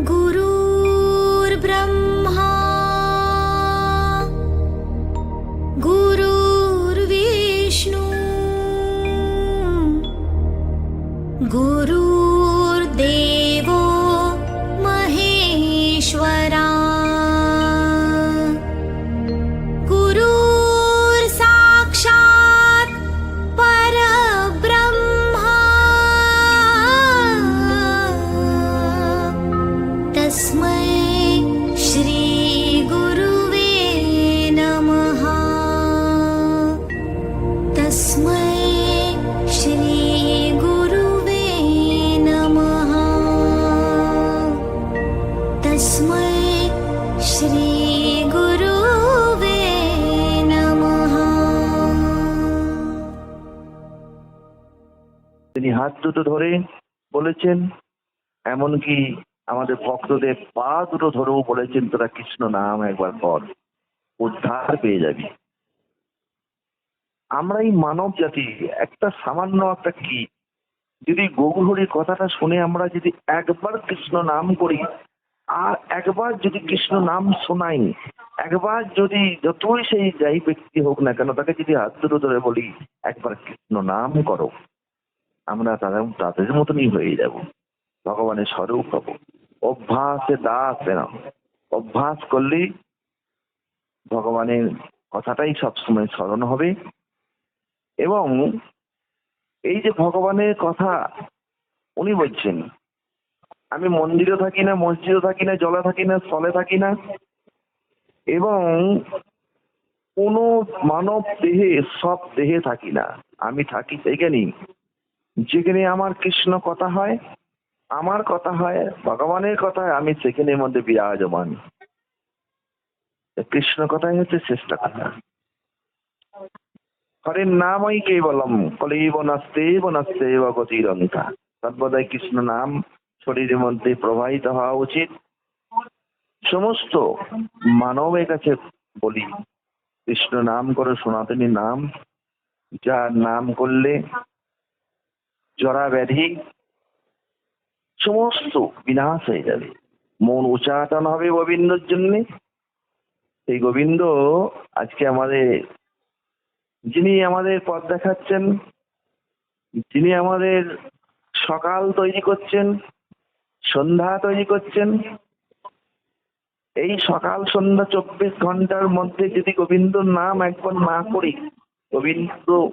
গুরু তিনি হাত দুটো ধরে বলেছেন, এমনকি আমাদের ভক্তদের পা দুটো ধরেও বলেছেন, তোরা কৃষ্ণ নাম একবার কর, উদ্ধার পেয়ে যাবি। আমরা এই মানব জাতি, একটা সামান্য একটা কি? যদি গৌরহরির কথাটা শুনে আমরা যদি একবার কৃষ্ণ নাম করি, আর একবার যদি কৃষ্ণ নাম শোনাই, একবার যদি যতই সেই যাই ব্যক্তি হোক না কেন, তাকে যদি হাত দুটো ধরে বলি, একবার কৃষ্ণ নাম করো। আমরা তাদের তাদের মতনই হয়ে যাব। ভগবানের স্বরূপ হব। অভ্যাসে দাস যেন অভ্যাস করলেই ভগবানের কথাটাই সবসময় স্মরণ হবে এবং এই যে ভগবানের কথা উনি বলছেন, আমি মন্দিরে থাকি না, মসজিদে থাকি না, জলে থাকি না, স্থলে থাকি না, এবং কোনো মানব দেহে, সব দেহে থাকি না। আমি থাকি সেখানেই যেখানে আমার কৃষ্ণ কথা হয়, আমার কথা হয়, ভগবানের কথা আমি সেখানের মধ্যে বিরাজমান। কৃষ্ণ কথাই হচ্ছে শ্রেষ্ঠ কথা। হরের নামই কেবলম কলেব নাস্তেব নাস্তেব গতিরঙ্কা সর্বদাই কৃষ্ণ নাম শরীরের মধ্যে প্রবাহিত হওয়া উচিত। সমস্ত মানবের কাছে বলি, কৃষ্ণ নাম করে সনাতনী নাম, যার নাম করলে জরা ব্যাধি সমস্ত বিনাশ হয়ে যাবে। মন উচ্চাটন হবে গোবিন্দর জন্যে। সেই গোবিন্দ আজকে আমাদের, যিনি আমাদের পথ দেখাচ্ছেন, যিনি আমাদের সকাল তৈরি করছেন, সন্ধ্যা তৈরি করছেন, এই সকাল সন্ধ্যা চব্বিশ ঘণ্টার মধ্যে যদি গোবিন্দর নাম একবার না করি, গোবিন্দ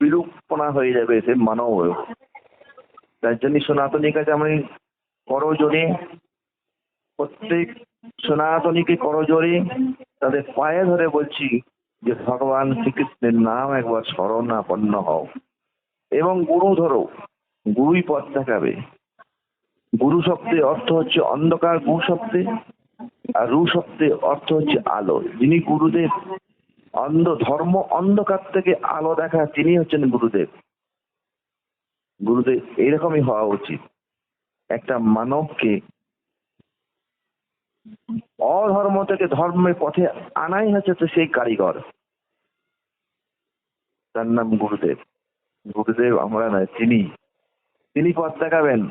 বিরূপনা হয়ে যাবে সে মানব। তার জন্য সনাতনীর কাছে আমি করজোরে প্রত্যেক সনাতনীকে করজোরে তাদের পায়ে ধরে বলছি যে, ভগবান শ্রীকৃষ্ণের নাম একবার শরণাপন্ন হও এবং গুরু ধরো, গুরুই পথ দেখাবে গুরু শব্দে অর্থ হচ্ছে অন্ধকার গুরু শব্দে, আর রু শব্দে অর্থ হচ্ছে আলো যিনি গুরুদেব অন্ধ ধর্ম অন্ধকার থেকে আলো দেখা তিনি হচ্ছেন গুরুদেব। গুরুদেব এইরকমই হওয়া উচিত। একটা মানবকে অধর্ম থেকে ধর্মের পথে আনাই হচ্ছে তো সেই কারিগর। তার নাম গুরুদেব। গুরুদেব আমরা নয়, তিনি। তিনি পথ দেখাবেন।